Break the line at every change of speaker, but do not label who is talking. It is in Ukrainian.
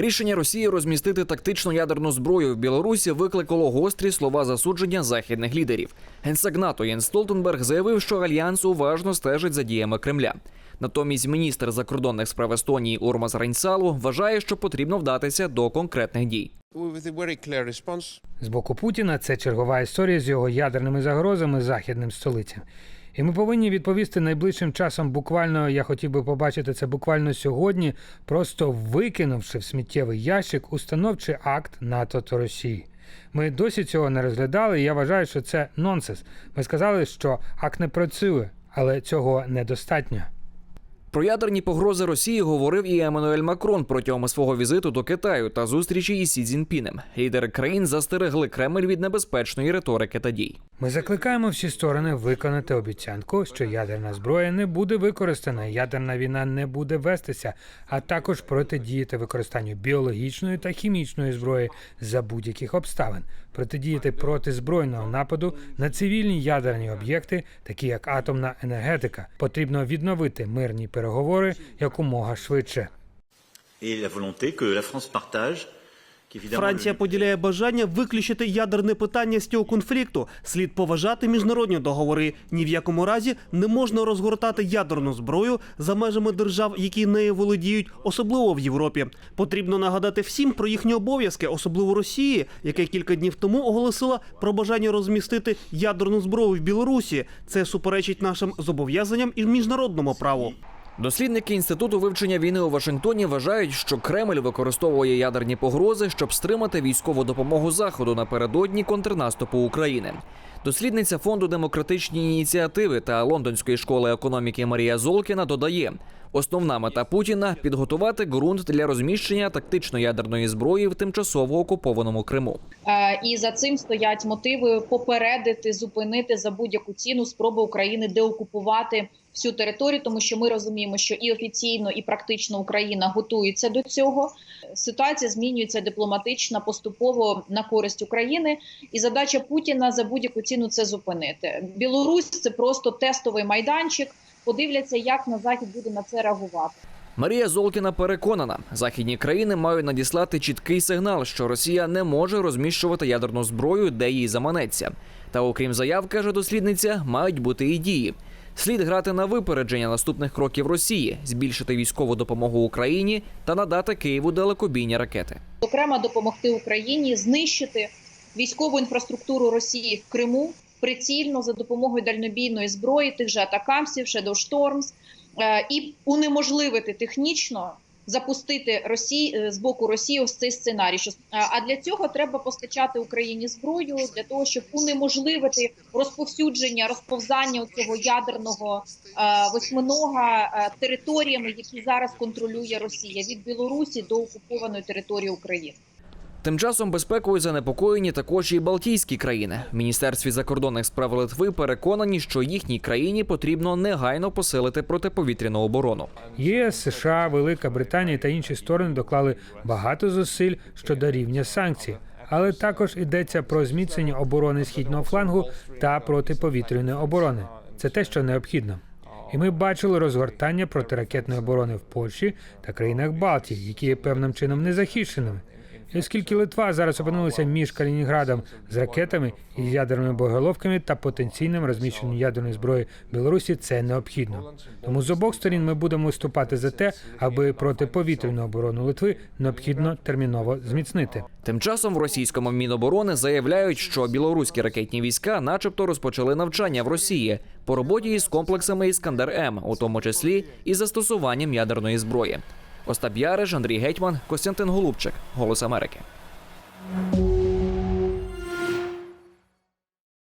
Рішення Росії розмістити тактичну ядерну зброю в Білорусі викликало гострі слова засудження західних лідерів. Генсек НАТО Єн Столтенберг заявив, що альянс уважно стежить за діями Кремля. Натомість міністр закордонних справ Естонії Урмас Рейнсалу вважає, що потрібно вдатися до конкретних дій.
З боку Путіна це чергова історія з його ядерними загрозами західним столицям. І ми повинні відповісти найближчим часом. Буквально я хотів би побачити це буквально сьогодні, просто викинувши в сміттєвий ящик установчий акт НАТО та Росії. Ми досі цього не розглядали. і Я вважаю, що це нонсенс. Ми сказали, що акт не працює, але цього недостатньо.
Про ядерні погрози Росії говорив і Еммануель Макрон протягом свого візиту до Китаю та зустрічі із Сі Цзіньпінем. Лідери країн застерегли Кремль від небезпечної риторики та дій.
Ми закликаємо всі сторони виконати обіцянку, що ядерна зброя не буде використана, ядерна війна не буде вестися, а також протидіяти використанню біологічної та хімічної зброї за будь-яких обставин, протидіяти проти збройного нападу на цивільні ядерні об'єкти, такі як атомна енергетика. Потрібно відновити мирні переговори якомога швидше.
І la volonté que la France partage,
Франція поділяє бажання виключити ядерне питання з цього конфлікту. Слід поважати міжнародні договори. Ні в якому разі не можна розгортати ядерну зброю за межами держав, які нею володіють, особливо в Європі. Потрібно нагадати всім про їхні обов'язки, особливо Росії, яка кілька днів тому оголосила про бажання розмістити ядерну зброю в Білорусі. Це суперечить нашим зобов'язанням і міжнародному праву.
Дослідники інституту вивчення війни у Вашингтоні вважають, що Кремль використовує ядерні погрози, щоб стримати військову допомогу заходу напередодні контрнаступу України. Дослідниця фонду демократичні ініціативи та лондонської школи економіки Марія Золкіна додає: основна мета Путіна підготувати ґрунт для розміщення тактичної ядерної зброї в тимчасово окупованому Криму.
Е, І за цим стоять мотиви попередити, зупинити за будь-яку ціну спроби України деокупувати всю територію, тому що ми розуміємо, що і офіційно, і практично Україна готується до цього. Ситуація змінюється дипломатично поступово на користь України, і задача Путіна за будь-яку ціну це зупинити. Білорусь це просто тестовий майданчик. Подивляться, як на захід буде на це реагувати.
Марія Золкіна переконана, західні країни мають надіслати чіткий сигнал, що Росія не може розміщувати ядерну зброю, де їй заманеться. Та окрім заяв, каже дослідниця, мають бути і дії. Слід грати на випередження наступних кроків Росії, збільшити військову допомогу Україні та надати Києву далекобійні ракети.
зокрема допомогти Україні знищити військову інфраструктуру Росії в Криму прицільно за допомогою дальнобійної зброї, тих же атакамсів, Shadow Storms, е, і унеможливити технічно. Запустити Росії е, з боку Росії ось цей сценарій. Що а а для цього треба постачати Україні зброю для того, щоб унеможливити розповсюдження, розповзання цього ядерного е, восьминога е, територіями, які зараз контролює Росія від Білорусі до окупованої території України.
Тим часом безпекою занепокоєні також і Балтійські країни. В міністерстві закордонних справ Литви переконані, що їхній країні потрібно негайно посилити протиповітряну оборону.
ЄС, США, Велика Британія та інші сторони доклали багато зусиль щодо рівня санкцій, але також йдеться про зміцнення оборони східного флангу та протиповітряної оборони. Це те, що необхідно. І ми бачили розгортання протиракетної оборони в Польщі та країнах Балтії, які є певним чином незахищеними. І оскільки Литва зараз опинилася між Калінінградом з ракетами і ядерними боєголовками та потенційним розміщенням ядерної зброї Білорусі, це необхідно. Тому з обох сторін ми будемо виступати за те, аби протиповітряну оборону Литви необхідно терміново зміцнити.
Тим часом в російському міноборони заявляють, що білоруські ракетні війська, начебто, розпочали навчання в Росії по роботі із комплексами Іскандер М, у тому числі і застосуванням ядерної зброї. Остап Яриш, Андрій Гетьман, Костянтин Голубчик, Голос Америки.